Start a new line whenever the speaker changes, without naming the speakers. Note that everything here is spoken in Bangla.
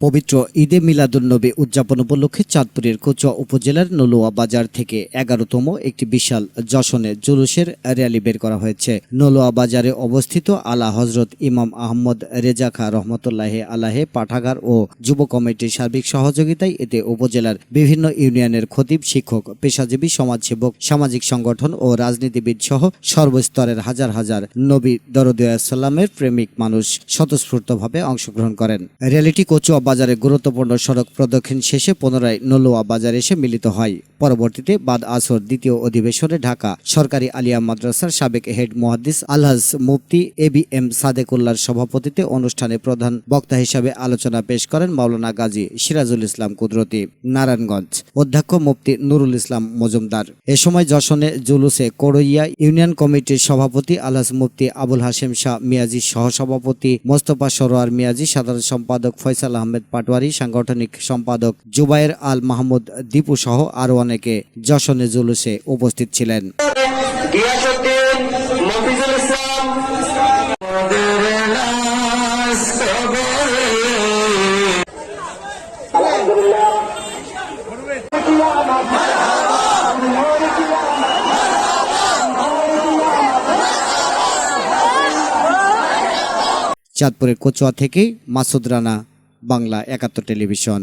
পবিত্র ঈদে মিলাদুন্নবী উদযাপন উপলক্ষে চাঁদপুরের কোচুয়া উপজেলার নলুয়া বাজার থেকে এগারোতম একটি বিশাল যশনে জুলুসের র্যালি বের করা হয়েছে। নলুয়া বাজারে অবস্থিত আলা হজরত ইমাম আহমদ রেজা খা রহমতুল্লাহ আলাহে পাঠাগার ও যুব কমিটির সার্বিক সহযোগিতায় এতে উপজেলার বিভিন্ন ইউনিয়নের খতিব, শিক্ষক, পেশাজীবী, সমাজসেবক, সামাজিক সংগঠন ও রাজনীতিবিদ সহ সর্বস্তরের হাজার হাজার নবী দরদিয়াসাল্লামের প্রেমিক মানুষ স্বতঃস্ফূর্তভাবে অংশগ্রহণ করেন। র্যালিটি কচুয়া বাজারে গুরুত্বপূর্ণ সড়ক প্রদক্ষিণ শেষে পুনরায় নলুয়া বাজারে এসে মিলিত হয়। পরবর্তীতে বাদ আসর দ্বিতীয় অধিবেশনে ঢাকা সরকারি আলিয়া মাদ্রাসার সাবেক হেড মুহাদ্দিস আলহাজ মুফতি এ বি এম সাদেকুল্লার সভাপতিতে অনুষ্ঠানে প্রধান বক্তা হিসাবে আলোচনা পেশ করেন মাওলানা গাজী সিরাজুল ইসলাম কুদরতি, নারায়ণগঞ্জ। অধ্যক্ষ মুফতি নুরুল ইসলাম মজুমদার। এ সময় যশনে জুলুসে করইয়া ইউনিয়ন কমিটির সভাপতি আলহাজ মুফতি আবুল হাশেম শাহ মিয়াজি সহসভাপতি মোস্তফা সরোয়ার মিয়াজি, সাধারণ সম্পাদক ফয়সাল আহমেদ পাটোয়ারি, সাংগঠনিক সম্পাদক জুবায়ের আল মাহমুদ দীপু সহ আরও অনেকে যশনে জুলুসে উপস্থিত ছিলেন। চাঁদপুরের কচুয়া থেকে মাসুদ রানা বাংলা একাত্তর টেলিভিশন।